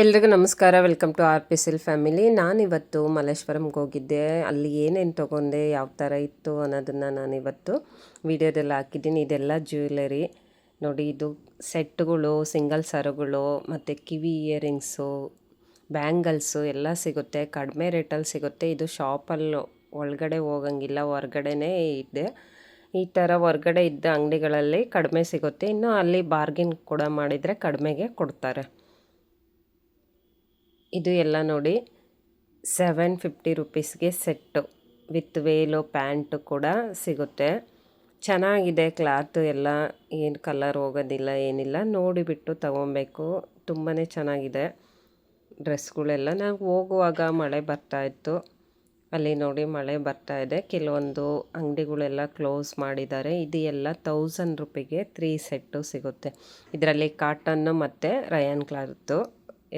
ಎಲ್ರಿಗೂ ನಮಸ್ಕಾರ. Welcome to R P ಸಿಲ್ ಫ್ಯಾಮಿಲಿ ನಾನಿವತ್ತು ಮಲ್ಲೇಶ್ವರಂಗೆ ಹೋಗಿದ್ದೆ. ಅಲ್ಲಿ ಏನೇನು ತೊಗೊಂಡೆ, ಯಾವ ಥರ ಇತ್ತು ಅನ್ನೋದನ್ನು ನಾನಿವತ್ತು ವಿಡಿಯೋದಲ್ಲಿ ಹಾಕಿದ್ದೀನಿ. ಇದೆಲ್ಲ ಜ್ಯುವೆಲರಿ ನೋಡಿ, ಇದು ಸೆಟ್ಗಳು ಸಿಂಗಲ್ ಸರಗಳು, ಮತ್ತು ಕಿವಿ ಇಯರಿಂಗ್ಸು ಬ್ಯಾಂಗಲ್ಸು ಎಲ್ಲ ಸಿಗುತ್ತೆ. ಕಡಿಮೆ ರೇಟಲ್ಲಿ ಸಿಗುತ್ತೆ. ಇದು ಶಾಪಲ್ಲಿ ಒಳಗಡೆ ಹೋಗಂಗಿಲ್ಲ, ಹೊರ್ಗಡೆನೇ ಇದೆ. ಈ ಥರ ಹೊರ್ಗಡೆ ಇದ್ದ ಅಂಗಡಿಗಳಲ್ಲಿ ಕಡಿಮೆ ಸಿಗುತ್ತೆ. ಇನ್ನು ಅಲ್ಲಿ ಬಾರ್ಗಿನ್ ಕೂಡ ಮಾಡಿದರೆ ಕಡಿಮೆಗೆ ಕೊಡ್ತಾರೆ. ಇದು ಎಲ್ಲ ನೋಡಿ ಸೆವೆನ್ ಫಿಫ್ಟಿ ರುಪೀಸ್ಗೆ ಸೆಟ್ಟು ವಿತ್ ವೇಲು ಪ್ಯಾಂಟು ಕೂಡ ಸಿಗುತ್ತೆ. ಚೆನ್ನಾಗಿದೆ ಕ್ಲಾತು ಎಲ್ಲ, ಏನು ಕಲರ್ ಹೋಗೋದಿಲ್ಲ, ಏನಿಲ್ಲ. ನೋಡಿಬಿಟ್ಟು ತಗೊಬೇಕು. ತುಂಬಾ ಚೆನ್ನಾಗಿದೆ ಡ್ರೆಸ್ಗಳೆಲ್ಲ ನಾವು ಹೋಗುವಾಗ ಮಳೆ ಬರ್ತಾಯಿತ್ತು ಅಲ್ಲಿ ನೋಡಿ ಮಳೆ ಬರ್ತಾ ಇದೆ. ಕೆಲವೊಂದು ಅಂಗಡಿಗಳೆಲ್ಲ ಕ್ಲೋಸ್ ಮಾಡಿದ್ದಾರೆ. ಇದು ಎಲ್ಲ ತೌಸಂಡ್ ರುಪಿಗೆ ತ್ರೀ ಸೆಟ್ಟು ಸಿಗುತ್ತೆ. ಇದರಲ್ಲಿ ಕಾಟನ್ನು ಮತ್ತು ರಯನ್ ಕ್ಲಾತು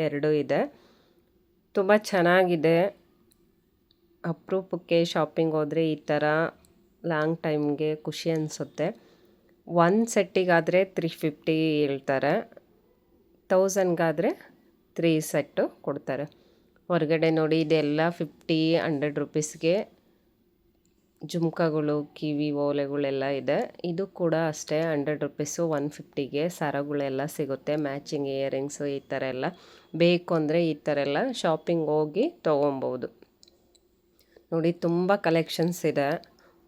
ಎರಡೂ ಇದೆ. ತುಂಬ ಚೆನ್ನಾಗಿದೆ. ಅಪರೂಪಕ್ಕೆ ಶಾಪಿಂಗ್ ಹೋದರೆ ಈ ಥರ ಲಾಂಗ್ ಟೈಮ್ಗೆ ಖುಷಿ ಅನಿಸುತ್ತೆ. ಒನ್ ಸೆಟ್ಟಿಗಾದರೆ ತ್ರೀ ಫಿಫ್ಟಿ ಹೇಳ್ತಾರೆ. ತೌಸಂಡ್ಗಾದರೆ ತ್ರೀ ಸೆಟ್ಟು ಕೊಡ್ತಾರೆ. ಹೊರಗಡೆ ನೋಡಿ ಇದೆಲ್ಲ ಫಿಫ್ಟಿ ಹಂಡ್ರೆಡ್ ರುಪೀಸ್ಗೆ ಜುಮ್ಕಗಳು, ಕಿವಿ, ಓಲೆಗಳೆಲ್ಲ ಇದೆ. ಇದು ಕೂಡ ಅಷ್ಟೇ, ಹಂಡ್ರೆಡ್ ರುಪೀಸು ಒನ್ ಫಿಫ್ಟಿಗೆ ಸರಗಳೆಲ್ಲ ಸಿಗುತ್ತೆ, ಮ್ಯಾಚಿಂಗ್ ಇಯರಿಂಗ್ಸು ಈ ಥರ ಎಲ್ಲ. ಬೇಕು ಅಂದರೆ ಈ ಥರ ಎಲ್ಲ ಶಾಪಿಂಗ್ ಹೋಗಿ ತೊಗೊಬೋದು. ನೋಡಿ, ತುಂಬ ಕಲೆಕ್ಷನ್ಸ್ ಇದೆ.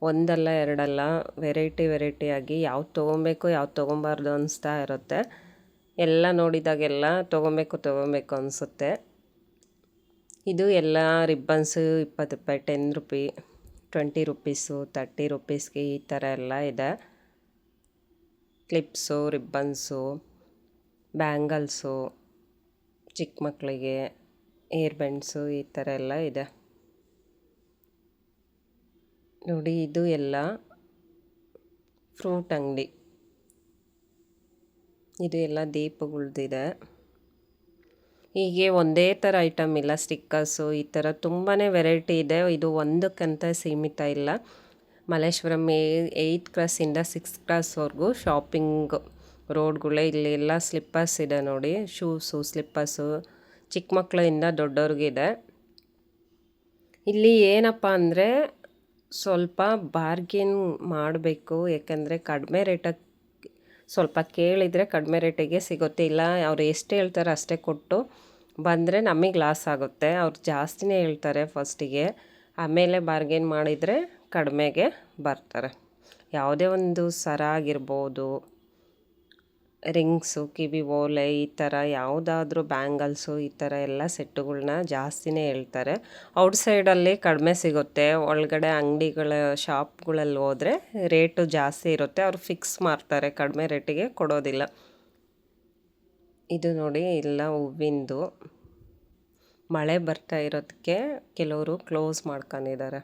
ಒಂದಲ್ಲ, ಎರಡಲ್ಲ, ವೆರೈಟಿ ವೆರೈಟಿಯಾಗಿ ಯಾವ್ದು ತೊಗೊಬೇಕು, ಯಾವ್ದು ತೊಗೊಬಾರ್ದು ಅನಿಸ್ತಾ ಇರುತ್ತೆ. ಎಲ್ಲ ನೋಡಿದಾಗೆಲ್ಲ ತೊಗೊಬೇಕು ತೊಗೊಬೇಕು ಅನಿಸುತ್ತೆ. ಇದು ಎಲ್ಲ ರಿಬ್ಬನ್ಸು, ಇಪ್ಪತ್ತು ರೂಪಾಯಿ, ten rupee twenty rupees thirty ರುಪೀಸ್ಗೆ ಈ ಥರ ಎಲ್ಲ ಇದೆ. ಕ್ಲಿಪ್ಸು ರಿಬ್ಬನ್ಸು ಬ್ಯಾಂಗಲ್ಸು ಚಿಕ್ಕ ಮಕ್ಕಳಿಗೆ ಏರ್ ಈ ಥರ ಎಲ್ಲ ಇದೆ. ನೋಡಿ, ಇದು ಎಲ್ಲ ಫ್ರೂಟ್ ಅಂಗಡಿ. ಇದು ಎಲ್ಲ ದೀಪಗಳ್ದಿದೆ ಹೀಗೆ ಒಂದೇ ಥರ ಐಟಮ್ ಇಲ್ಲ, ಸ್ಟಿಕ್ಕರ್ಸು ಈ ಥರ ತುಂಬಾ ವೆರೈಟಿ ಇದೆ. ಇದು ಒಂದಕ್ಕಂತ ಸೀಮಿತ ಇಲ್ಲ. ಮಲ್ಲೇಶ್ವರಂ ಏಯ್ತ್ ಕ್ಲಾಸಿಂದ ಸಿಕ್ಸ್ತ್ ಕ್ಲಾಸ್ವರೆಗೂ ಶಾಪಿಂಗ್ ರೋಡ್ಗಳೇ ಇಲ್ಲಿ ಎಲ್ಲ ಸ್ಲಿಪ್ಪರ್ಸ್ ಇದೆ ನೋಡಿ. ಶೂಸು, ಸ್ಲಿಪ್ಪರ್ಸು ಚಿಕ್ಕ ಮಕ್ಕಳಿಂದ ದೊಡ್ಡವ್ರಿಗಿದೆ. ಇಲ್ಲಿ ಏನಪ್ಪ ಅಂದರೆ ಸ್ವಲ್ಪ ಬಾರ್ಗೇನ್ ಮಾಡಬೇಕು, ಯಾಕಂದರೆ ಕಡಿಮೆ ರೇಟಾಗಿ ಸ್ವಲ್ಪ ಕೇಳಿದರೆ ಕಡಿಮೆ ರೇಟಿಗೆ ಸಿಗುತ್ತೆ. ಇಲ್ಲ, ಅವ್ರು ಎಷ್ಟು ಹೇಳ್ತಾರೆ ಅಷ್ಟೇ ಕೊಟ್ಟು ಬಂದರೆ ನಮಗೆ ಲಾಸ್ ಆಗುತ್ತೆ. ಅವ್ರು ಜಾಸ್ತಿನೇ ಹೇಳ್ತಾರೆ ಫಸ್ಟಿಗೆ ಆಮೇಲೆ ಬಾರ್ಗೇನ್ ಮಾಡಿದರೆ ಕಡಿಮೆಗೆ ಬರ್ತಾರೆ. ಯಾವುದೇ ಒಂದು ಸರ ಆಗಿರ್ಬೋದು ರಿಂಗ್ಸು, ಕಿವಿ ಓಲೆ ಈ ಥರ ಯಾವುದಾದ್ರೂ ಬ್ಯಾಂಗಲ್ಸು ಈ ಥರ ಎಲ್ಲ ಸೆಟ್ಟುಗಳನ್ನ ಜಾಸ್ತಿನೇ ಹೇಳ್ತಾರೆ. ಔಟ್ಸೈಡಲ್ಲಿ ಕಡಿಮೆ ಸಿಗುತ್ತೆ. ಒಳಗಡೆ ಅಂಗಡಿಗಳ ಶಾಪ್ಗಳಲ್ಲಿ ಹೋದರೆ ರೇಟು ಜಾಸ್ತಿ ಇರುತ್ತೆ. ಅವ್ರು ಫಿಕ್ಸ್ ಮಾಡ್ತಾರೆ, ಕಡಿಮೆ ರೇಟಿಗೆ ಕೊಡೋದಿಲ್ಲ. ಇದು ನೋಡಿ ಇಲ್ಲ ಹೂವಿಂದು. ಮಳೆ ಬರ್ತಾ ಇರೋದಕ್ಕೆ ಕೆಲವರು ಕ್ಲೋಸ್ ಮಾಡ್ಕೊಂಡಿದ್ದಾರೆ.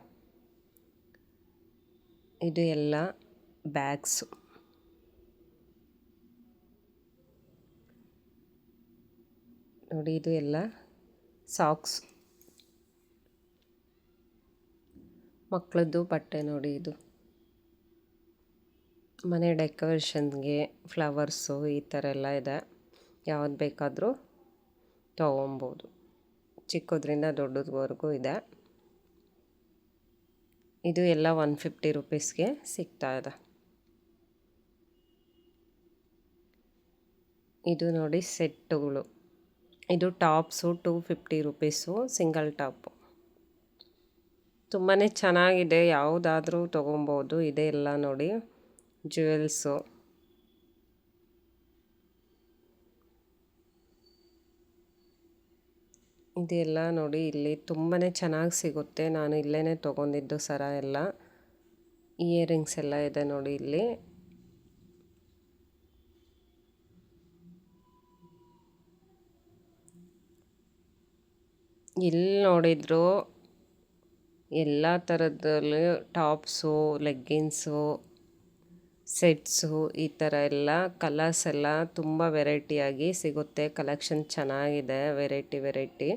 ಇದು ಎಲ್ಲ ಬ್ಯಾಗ್ಸು. ನೋಡಿ, ಇದು ಎಲ್ಲ ಸಾಕ್ಸ್. ಮಕ್ಕಳದ್ದು ಬಟ್ಟೆ ನೋಡಿ ಇದು. ಮನೆ ಡೆಕೋರೇಷನ್ಗೆ ಫ್ಲವರ್ಸು ಈ ಥರ ಎಲ್ಲ ಇದೆ. ಯಾವ್ದು ಬೇಕಾದರೂ ತೊಗೊಬೋದು. ಚಿಕ್ಕದ್ರಿಂದ ದೊಡ್ಡದ್ವರೆಗೂ ಇದೆ. ಇದು ಎಲ್ಲ ಒನ್ ಫಿಫ್ಟಿ ರುಪೀಸ್ಗೆ ಸಿಗ್ತಾ ಇದೆ. ಇದು ನೋಡಿ ಸೆಟ್ಟುಗಳು. ಇದು tops two fifty rupees, single top. ತುಂಬಾ ಚೆನ್ನಾಗಿದೆ, ಯಾವುದಾದ್ರೂ ತೊಗೊಬೋದು, ಇದೆ ಎಲ್ಲ ನೋಡಿ. ಜ್ಯುವೆಲ್ಸು ಇದೆಲ್ಲ ನೋಡಿ, ಇಲ್ಲಿ ತುಂಬಾ ಚೆನ್ನಾಗಿ ಸಿಗುತ್ತೆ. ನಾನು ಇಲ್ಲೇ ತೊಗೊಂಡಿದ್ದು ಸರ ಎಲ್ಲ. ಇಯರಿಂಗ್ಸ್ ಎಲ್ಲ ಇದೆ ನೋಡಿ ಇಲ್ಲಿ. ಎಲ್ಲಿ ನೋಡಿದ್ರು ಎಲ್ಲ ಥರದಲ್ಲಿ ಟಾಪ್ಸು, ಲೆಗ್ಗಿನ್ಸು, ಸೆಟ್ಸು ಈ ಥರ ಎಲ್ಲ ಕಲರ್ಸ್ ಎಲ್ಲ ತುಂಬ ವೆರೈಟಿಯಾಗಿ ಸಿಗುತ್ತೆ. ಕಲೆಕ್ಷನ್ ಚೆನ್ನಾಗಿದೆ, ವೆರೈಟಿ ವೆರೈಟಿ.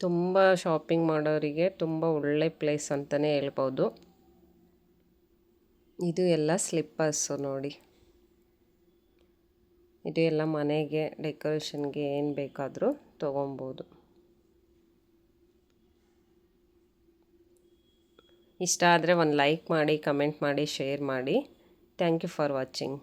ತುಂಬ ಶಾಪಿಂಗ್ ಮಾಡೋರಿಗೆ ತುಂಬ ಒಳ್ಳೆ ಪ್ಲೇಸ್ ಅಂತಲೇ ಹೇಳ್ಬೋದು. ಇದು ಎಲ್ಲ ಸ್ಲಿಪ್ಪರ್ಸು ನೋಡಿ. ಇದು ಎಲ್ಲ ಮನೆಗೆ ಡೆಕೋರೇಷನ್ಗೆ ಏನು ಬೇಕಾದರೂ ತೊಗೊಬೋದು. ಇಷ್ಟ ಆದರೆ ಒಂದು ಲೈಕ್ ಮಾಡಿ ಕಮೆಂಟ್ ಮಾಡಿ ಶೇರ್ ಮಾಡಿ. Thank you for watching